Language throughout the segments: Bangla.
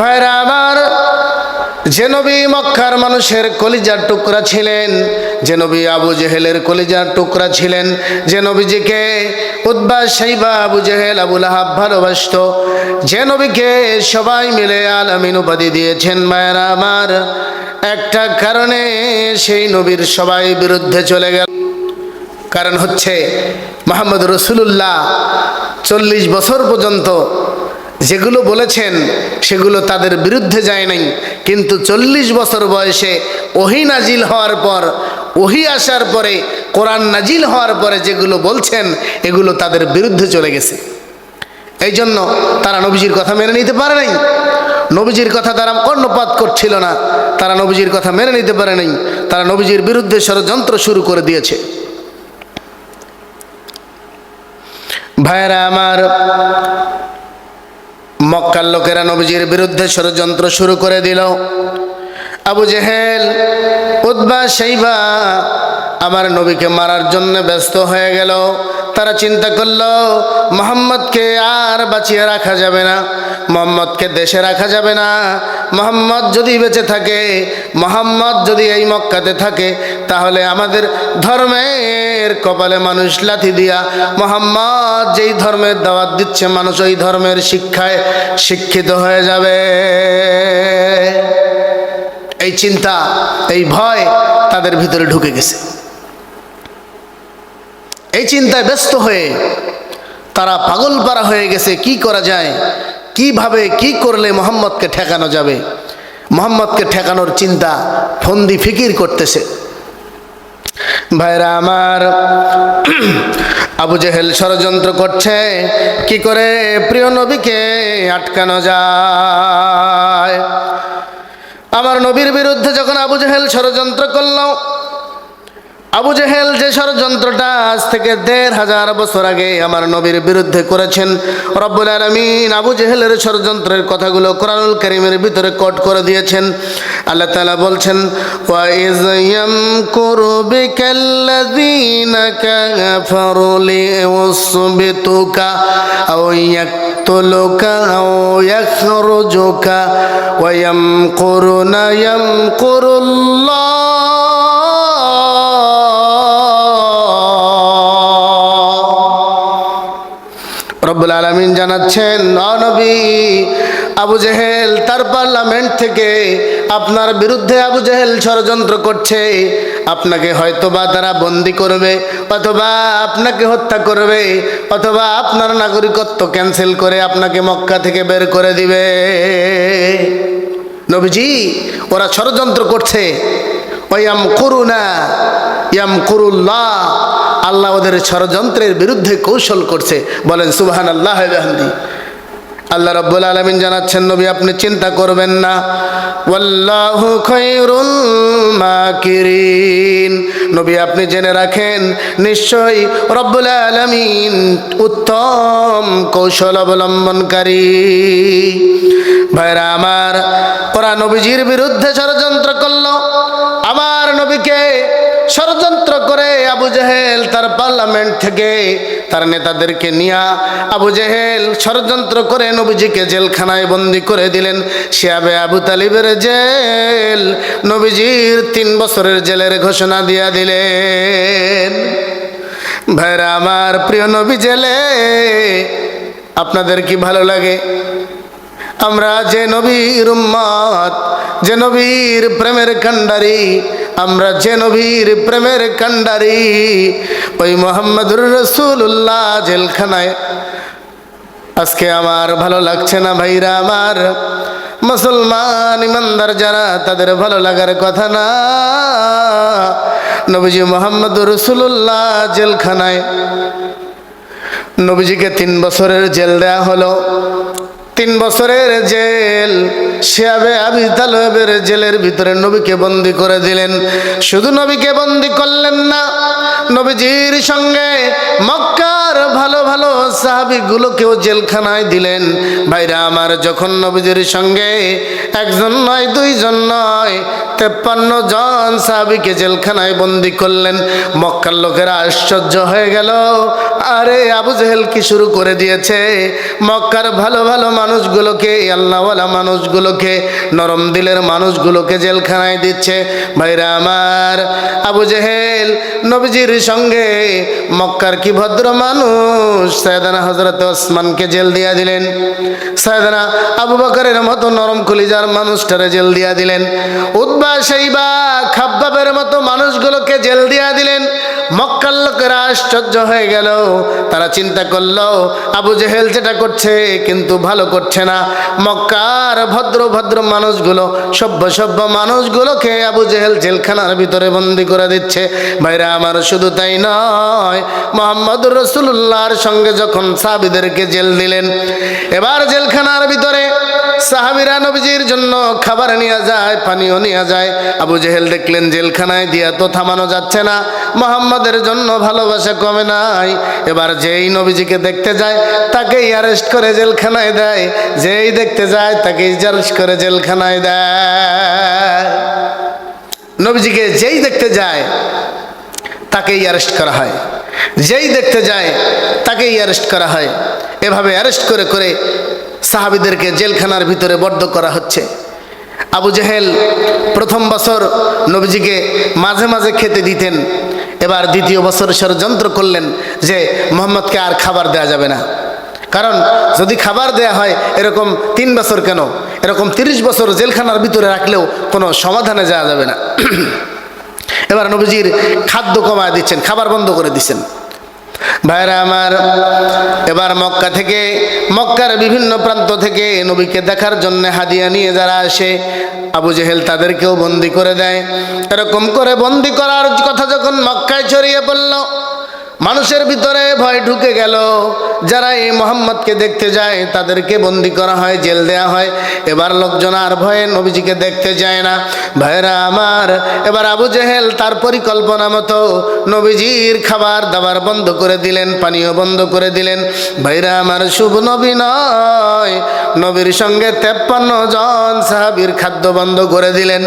ভাইরা আমার, যে নবী মক্কার মানুষের কলিজার টুকরা ছিলেন, যে নবী আবু জেহেলের কলিজার টুকরা ছিলেন, যে নবীজিকে উদ্বা সাইবা আবু জেহেল আবুল আহাব ভালোবাসত, যে নবীকে সবাই মিলে আলামিন উপাধি দিয়েছেন মায়েরা আমার। একটা কারণে সেই নবীর সবাই বিরুদ্ধে চলে গেল। কারণ হচ্ছে, মোহাম্মদ রসুল্লাহ চল্লিশ বছর পর্যন্ত যেগুলো বলেছেন, সেগুলো তাদের বিরুদ্ধে যায় নাই। কিন্তু চল্লিশ বছর বয়সে ওহি নাজিল হওয়ার পর, ওহি আসার পরে, কোরআন নাজিল হওয়ার পরে যেগুলো বলছেন, এগুলো তাদের বিরুদ্ধে চলে গেছে। এই জন্য তারা নবীজির কথা মেনে নিতে পারে নাই। নবীজির কথা তারা কর্ণপাত করছিল না। তারা নবীজির কথা মেনে নিতে পারে নাই। তারা নবীজির বিরুদ্ধে ষড়যন্ত্র শুরু করে দিয়েছে। ভাইয়েরা আমার মক্কার লোকেরা নবীজির বিরুদ্ধে ষড়যন্ত্র শুরু করে দিল। আবু জেহেল উদ্বা সেইবা আমার নবীকে মারার জন্য ব্যস্ত হয়ে গেল। তারা চিন্তা করল, মোহাম্মদকে আর বাঁচিয়ে রাখা যাবে না, মোহাম্মদকে দেশে রাখা যাবে না। মোহাম্মদ যদি বেঁচে থাকে, মোহাম্মদ যদি এই মক্কাতে থাকে, তাহলে আমাদের ধর্মের কপালে মানুষ লাথি দিয়া, মোহাম্মদ যেই ধর্মের দাওয়াত দিচ্ছে মানুষ ওই ধর্মের শিক্ষায় শিক্ষিত হয়ে যাবে। এই চিন্তা, এই ভয় তাদের ভিতরে ঢুকে গেছে। এই চিন্তায় ব্যস্ত হয়ে তারা পাগল পারা হয়ে গেছে, কি করা যায়, কীভাবে, কি করলে মোহাম্মদকে ঠেকানো যাবে? মোহাম্মদকে ঠেকানোর চিন্তা ফন্দি ফিকির করতেছে। ভাইরা আমার, আবু জেহেল ষড়যন্ত্র করছে, কি করে প্রিয় নবীকে আটকানো যায়? আমার নবীর বিরুদ্ধে যখন আবু জেহেল ষড়যন্ত্র করল, আবু জেহেল যে ষড়যন্ত্রটা আজ থেকে দেড় হাজার বছর আগে আমার নবীর বিরুদ্ধে করেছেন, রব্বুল আলমিন আবু জেহেলের ষড়যন্ত্রের কথাগুলো কোরআনুল করিমের ভিতরে কট করে দিয়েছেন। আল্লাহ তালা বলছেন ওয়াইজম করবে কাল্লাদিনা ও ওয়াসবিতুকা আও ইয়াক يَقْتُلُوكَ أَوْ يَخْرُجُوكَ وَيَمْكُرُونَ يَمْكُرُ الله রব্বুল আলমিন জানাচ্ছেন অনবী আবু জেহেল তার পার্লামেন্ট থেকে আপনার বিরুদ্ধে আবু জেহেল ষড়যন্ত্র করছে আপনাকে হয়তো বা তারা বন্দি করবে, অথবা আপনাকে হত্যা করবে, অথবা আপনার নাগরিকত্ব ক্যান্সেল করে আপনাকে মক্কা থেকে বের করে দিবে। নবীজি, ওরা ষড়যন্ত্র করছে। ওয়াম করুনা, ইয়াম করুল্লাহ, আল্লাহ ওদের ষড়যন্ত্রের বিরুদ্ধে কৌশল করছে। বলেন সুবাহান আল্লাহ আল্লাহ রব্বুল আলমিন জানাচ্ছেন, নবী, আপনি চিন্তা করবেন না। মাকিরিন। নবী, আপনি জেনে রাখেন, নিশ্চয়ই রব্বুল আলমিন উত্তম কৌশল অবলম্বনকারী। ভাইরা, আমার ওরা নবীজির বিরুদ্ধে ষড়যন্ত্র করল। আমার নবীকে আবু জেহেল তার পার্লামেন্ট থেকে তার নেতাদেরকে নিয়া আবু জেহেল ষড়যন্ত্র করে নবীজিকে জেলখানায় বন্দি করে দিলেন। শিয়াবে আবু তালিবের জেল নবীজির তিন বছরের জেলের ঘোষণা দিয়া দিলেন। ভাইরা আমার প্রিয় নবী জেলে, আপনাদের কি ভালো লাগে? আমরা যে নবীর উম্মত, যে নবীর প্রেমের কান্ডারি আমরা যে নবীর প্রেমের কান্ডারি ওই মোহাম্মদুর রসুল্লাহ জেলখানায়। আজকে আমার ভালো লাগছে না ভাইরা আমার। মুসলমান ইমানদার যারা, তাদের ভালো লাগার কথা না। নবীজি মোহাম্মদ রসুল্লাহ জেলখানায়। নবীজিকে তিন বছরের জেল দেয়া হলো। তিন বছরের জেল। শিয়াবে আবি তালেবের জেলের ভিতরে নবীকে বন্দি করে দিলেন। শুধু নবীকে বন্দি করলেন না, নবীজির সঙ্গে মক্কার ভালো ভালো সাহাবিগুলোকেও জেলখানায় দিলেন। ভাইরা আমার, যখন নবীজির সঙ্গে একজন নয়, দুইজন নয় তেপ্পান্ন জন সাহাবিকে জেলখানায় বন্দি করলেন। মক্কার লোকেরা আশ্চর্য হয়ে গেল। আরে, আবু জেহেল কি শুরু করে দিয়েছে? মক্কার ভালো ভালো মানুষগুলোকে, আল্লাহওয়ালা মানুষগুলোকে, নরম দিলের মানুষগুলোকে জেলখানায় দিচ্ছে। ভাইরা আমার, আবু জেহেল, নবীজির সঙ্গে মক্কার কি ভদ্র মানুষ? সৈয়দানা হজরত ওসমানকে জেল দিয়া দিলেন। সায়দানা আবু বকরের মতো নরম কলিজার মানুষটারে জেল দিয়া দিলেন। উদ্বা সেইবা খাব্বাবের মতো মানুষগুলোকে জেল দিয়া দিলেন। মক্কার লোকেরা আশ্চর্য হয়ে গেল। তারা চিন্তা করল, আবু জেহেল যেটা করছে কিন্তু ভালো করছে না। মক্কার ভদ্র ভদ্র মানুষগুলো, সভ্য সভ্য মানুষগুলোকে আবু জেহেল জেলখানার ভিতরে বন্দি করে দিচ্ছে। ভাইরা, আমার শুধু তাই নয় মোহাম্মদ রসুল্লাহর সঙ্গে যখন সাবিদেরকে জেল দিলেন, এবার জেলখানার ভিতরে সাহাবিরা নবীজির জন্য খাবার নিয়ে যায় পানিও নিয়ে যায়। আবু জেহেল দেখলেন, জেলখানায় দিয়া তো থামানো যাচ্ছে না। মোহাম্মদের জন্য ভালোবাসা কমে নাই। এবার যেই নবীজিকে দেখতে যায়, তাকেই অ্যারেস্ট করে জেলখানায় দেয়। যেই দেখতে যায়, তাকেই অ্যারেস্ট করে জেলখানায় দেয়। নবীজিকে যেই দেখতে যায়, তাকেই অ্যারেস্ট করা হয়। যেই দেখতে যায়, তাকেই অ্যারেস্ট করা হয়। এভাবে অ্যারেস্ট করে করে সাহাবিদেরকে জেলখানার ভিতরে বদ্ধ করা হচ্ছে। আবু জেহেল প্রথম বছর নবীজিকে মাঝে মাঝে খেতে দিতেন, এবার দ্বিতীয় বছর ষড়যন্ত্র করলেন যে মোহাম্মদকে আর খাবার দেওয়া যাবে না। কারণ যদি খাবার দেয়া হয়, এরকম তিন বছর কেন? এরকম তিরিশ বছর জেলখানার ভিতরে রাখলেও কোনো সমাধানে যাওয়া যাবে না। এবার নবীজির খাদ্য কমায় দিচ্ছেন, খাবার বন্ধ করে দিচ্ছেন। ভাইরা আমার, এবার মক্কা থেকে, মক্কার বিভিন্ন প্রান্ত থেকে নবীকে দেখার জন্য হাদিয়া নিয়ে যারা আসে, আবু জেহেল তাদেরকেও বন্দি করে দেয়। এরকম করে বন্দি করার কথা যখন মক্কায় ছড়িয়ে পড়ল মানুষের ভিতরে ভয় ঢুকে গেল। যারা এই মোহাম্মদকে দেখতে যায়, তাদেরকে বন্দি করা হয়, জেল দেয়া হয়। এবার লোকজন আর ভয়ে নবীজিকে দেখতে যায় না। ভাইরা আমার, এবার আবু জেহেল তার পরিকল্পনা মতো নবীজির খাবার দাবার বন্ধ করে দিলেন, পানীয় বন্ধ করে দিলেন। ভাইরা আমার, শুভ নবী নয়। নবীর সঙ্গে তেপ্পান্ন জন সাহাবির খাদ্য বন্ধ করে দিলেন।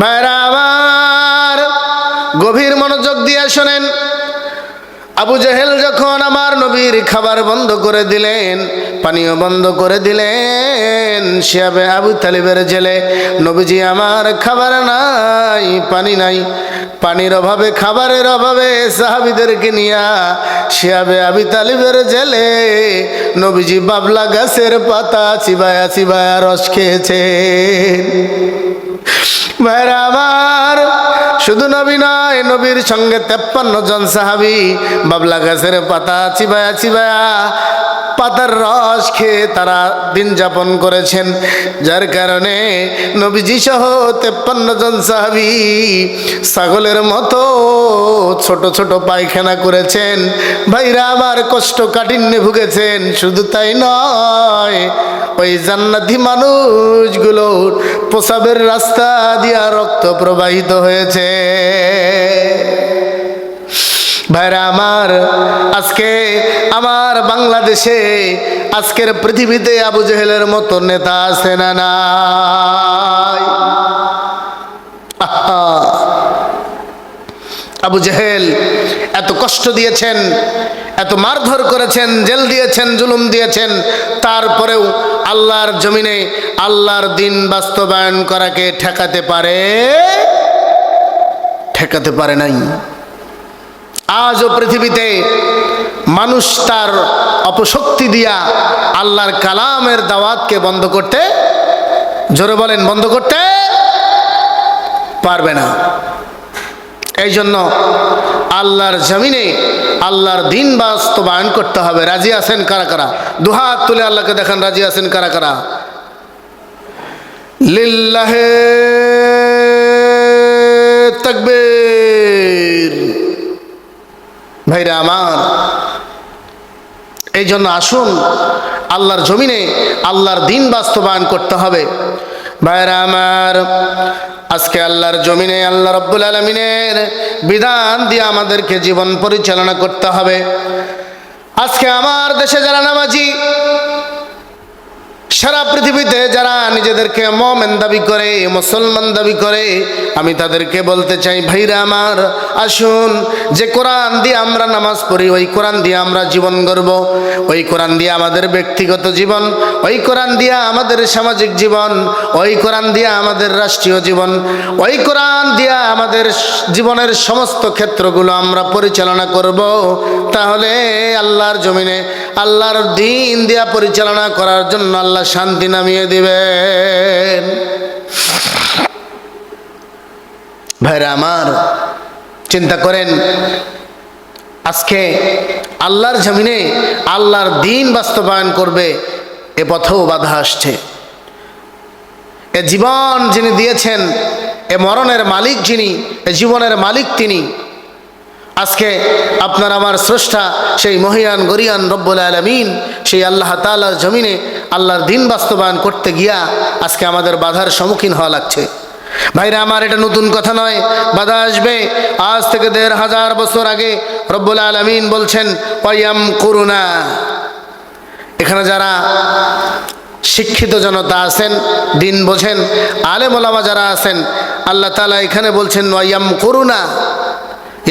ভাইরা আমার, গভীর মনোযোগ দিয়ে শোনেন। আবু জেহেল যখন আমার নবীর খাবার বন্ধ করে দিলেন, পানীয় বন্ধ করে দিলেন, শিয়াবে আবু তালিবের জেলে, নবীজি আমার খাবার নাই, পানি নাই। পানির অভাবে, খাবারের অভাবে সাহাবিদেরকে নিয়া শিয়াবে আবি তালিবের জেলে, নবীজি বাবলা গাছের পাতা চিবায়া চিবায়া রস খেয়েছেন। আমার, শুধু নবী নয়, নবীর সঙ্গে তেপ্পান্ন জন সাহাবি, বাবলা গাছের পাতা চিবায়া চিবায়া পাতার রস খেয়ে তারা দিন যাপন করেছেন। যার কারণে নবীজি সহ তেপ্পান্ন জন সাহাবি ছাগলের মতো ছোট ছোট পায়খানা করেছেন। ভাইরা আমার কষ্ট কাঠিন্যে ভুগেছেন, শুধু তাই নয় ওই জান্নাতি মানুষগুলোর প্রসাবের রাস্তা দিয়া রক্ত প্রবাহিত হয়েছে ভাইরা আমার, আজকে আমার বাংলাদেশে, আজকের পৃথিবীতে আবু জেহেলের মতো নেতা আছে না আহা। আবু জেহেল, এত কষ্ট দিয়েছেন, এত মারধর করেছেন, জেল দিয়েছেন, জুলুম দিয়েছেন, তারপরেও আল্লাহর জমিনে আল্লাহর দিন বাস্তবায়ন করাকে ঠেকাতে পারে ঠেকাতে পারে নাই। আজও পৃথিবীতে মানুষ তার অপশক্তি দিয়া আল্লাহর কালামের দাওয়াতকে বন্ধ করতে, জোরে বলেন, বন্ধ করতে পারবে না। এই জন্য আল্লাহর জমিনে আল্লাহর দিন বাস্তবায়ন করতে হবে। রাজি আছেন কারা কারা? দুহাত তুলে আল্লাহকে দেখান, রাজি আছেন কারা কারা? লিল্লাহে তকবীর। ভাইরা আমার এই জন্য আসুন আল্লাহর জমিনে আল্লাহর দিন বাস্তবায়ন করতে হবে। ভাইরা আমার আজকে আল্লাহর জমিনে, আল্লাহ রব্বুল আলমিনের বিধান দিয়ে আমাদেরকে জীবন পরিচালনা করতে হবে। আজকে আমার দেশে যারা নামাজি সারা পৃথিবীতে যারা নিজেদেরকে মমেন দাবি করে, মুসলমান দাবি করে, আমি তাদেরকে বলতে চাই, ভাইরা আমার, আসুন, যে কোরআন দিয়ে আমরা নামাজ পড়ি, ওই কোরআন দিয়ে আমরা জীবন গড়ব। ওই কোরআন দিয়ে আমাদের ব্যক্তিগত জীবন, ওই কোরআন দিয়ে আমাদের সামাজিক জীবন, ওই কোরআন দিয়ে আমাদের রাষ্ট্রীয় জীবন, ওই কোরআন দিয়ে আমাদের জীবনের সমস্ত ক্ষেত্রগুলো আমরা পরিচালনা করব। তাহলে আল্লাহর জমিনে আল্লাহর দিন দিয়া পরিচালনা করার জন্য আল্লাহ শান্তি নামিয়ে দিবেন। ভাইরা আমার, চিন্তা করেন, আজকে আল্লাহর জমিনে আল্লাহর দিন বাস্তবায়ন করবে, এ পথেও বাধা আসছে। এ জীবন যিনি দিয়েছেন, এ মরণের মালিক যিনি, এ জীবনের মালিক তিনি আজকে আপনার আমার স্রষ্টা, সেই মহিয়ান, গরিয়ান রব্বুল আলমিন, সেই আল্লাহ তালার জমিনে আল্লাহর দিন বাস্তবায়ন করতে গিয়া আজকে আমাদের বাধার সম্মুখীন হওয়া লাগছে। ভাইরা, আমার এটা নতুন কথা নয়, বাধা আসবে। আজ থেকে দেড় হাজার বছর আগে রব্বুল আলমিন বলছেন ওয়াম করুণা এখানে যারা শিক্ষিত জনতা আছেন, দিন বোঝেন ওলামা যারা আছেন, আল্লাহ তালা এখানে বলছেন ওয়াম করুণা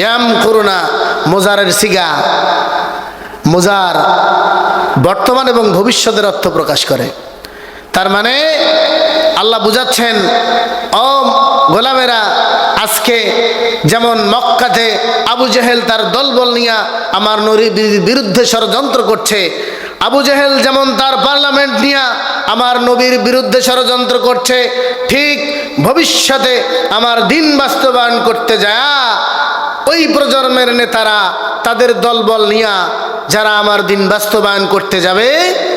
ইয়াম করুণা মোজারের সিগা। মোজার বর্তমান এবং ভবিষ্যতের অর্থ প্রকাশ করে। তার মানে আল্লাহ বুঝাচ্ছেন, ও গোলামেরা, আজকে যেমন মক্কাতে আবু জেহেল তার দলবল নিয়ে আমার নরির বিরুদ্ধে ষড়যন্ত্র করছে, আবু জেহেল যেমন তার পার্লামেন্ট নিয়ে আমার নবীর বিরুদ্ধে ষড়যন্ত্র করছে, ঠিক ভবিষ্যতে আমার দিন বাস্তবায়ন করতে যায়। ওই প্রজন্মের নেতারা তাদের দলবল নিয়া যারা আমার দিন বাস্তবায়ন করতে যাবে,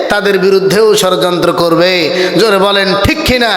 তাদের বিরুদ্ধেও ষড়যন্ত্র করবে। জোরে বলেন, ঠিক কিনা?